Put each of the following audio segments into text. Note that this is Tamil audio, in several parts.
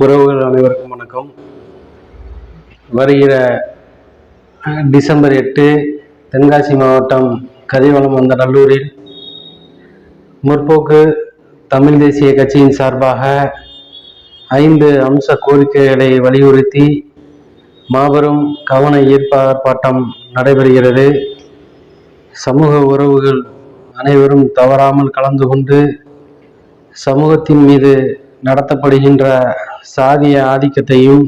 உறவுகள் அனைவருக்கும் வணக்கம். வருகிற டிசம்பர் எட்டு தென்காசி மாவட்டம் கதிவளம் வந்த நல்லூரில் முற்போக்கு தமிழ் தேசிய கட்சியின் சார்பாக ஐந்து அம்ச கோரிக்கைகளை வலியுறுத்தி மாபெரும் கவன ஈர்ப்பு ஆர்ப்பாட்டம் நடைபெறுகிறது. சமூக உறவுகள் அனைவரும் தவறாமல் கலந்து கொண்டு சமூகத்தின் மீது நடத்தப்படுகின்ற சாதிய ஆதிக்கத்தையும்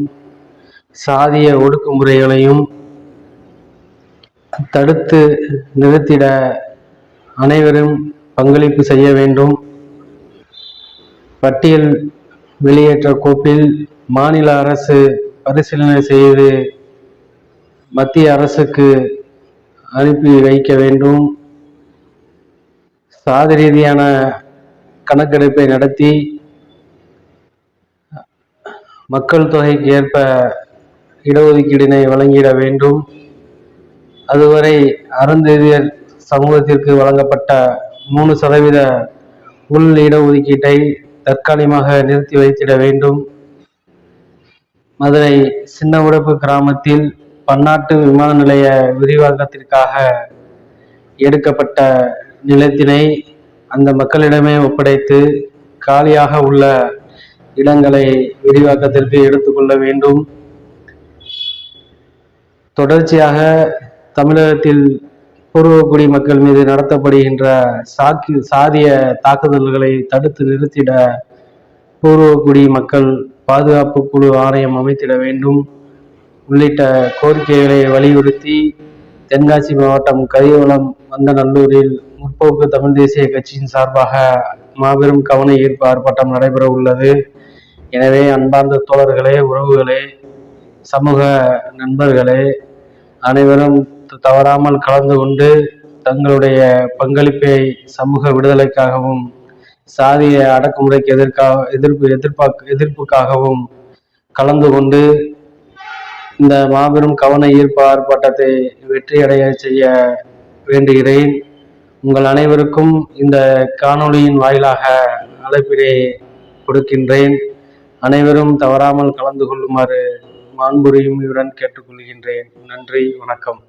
சாதிய ஒடுக்குமுறைகளையும் தடுத்து நிறுத்திட அனைவரும் பங்களிப்பு செய்ய வேண்டும். பட்டியல் வெளியேற்ற கோப்பில் மாநில அரசு பரிசீலனை செய்து மத்திய அரசுக்கு அனுப்பி வைக்க வேண்டும். சாதி ரீதியான கணக்கெடுப்பை நடத்தி மக்கள் தொகைக்கு ஏற்ப இடஒதுக்கீடினை வழங்கிட வேண்டும். அதுவரை அருந்ததியர் சமூகத்திற்கு வழங்கப்பட்ட மூணு சதவீத உள் இடஒதுக்கீட்டை தற்காலிகமாக நிறுத்தி வைத்திட வேண்டும். மதுரை சின்ன உடப்பு கிராமத்தில் பன்னாட்டு விமான நிலைய விரிவாக்கத்திற்காக எடுக்கப்பட்ட நிலத்தினை அந்த மக்களிடமே ஒப்படைத்து காலியாக உள்ள இடங்களை விரிவாக்கத்திற்கு எடுத்துக்கொள்ள வேண்டும். தொடர்ச்சியாக தமிழகத்தில் பூர்வக்குடி மக்கள் மீது நடத்தப்படுகின்ற சாக்கி சாதிய தாக்குதல்களை தடுத்து நிறுத்திட பூர்வக்குடி மக்கள் பாதுகாப்பு குழு ஆணையம் அமைத்திட வேண்டும். உள்ளிட்ட கோரிக்கைகளை வலியுறுத்தி தென்காசி மாவட்டம் கரிவளம் வந்தநல்லூரில் முற்போக்கு தமிழ் தேசிய கட்சியின் சார்பாக மாபெரும் கவன ஈர்ப்பு ஆர்ப்பாட்டம் நடைபெற உள்ளது. எனவே அன்பார்ந்த தோழர்களே உறவுகளே சமூக நண்பர்களே அனைவரும் த- தவறாமல் கலந்து கொண்டு தங்களுடைய பங்களிப்பை சமூக விடுதலைக்காகவும் சாதிய அடக்குமுறைக்கு எதிர்க்காக எதிர்ப்பு எதிர்பார்க்க எதிர்ப்புக்காகவும் கலந்து கொண்டு இந்த மாபெரும் கவன ஈர்ப்பு ஆர்ப்பாட்டத்தை வெற்றியடைய செய்ய வேண்டுகிறேன். உங்கள் அனைவருக்கும் இந்த காணொளியின் வாயிலாக அழைப்பிலே கொடுக்கின்றேன். அனைவரும் தவறாமல் கலந்து கொள்ளுமாறு மாண்புரிமையுடன் கேட்டுக்கொள்கின்றேன். நன்றி வணக்கம்.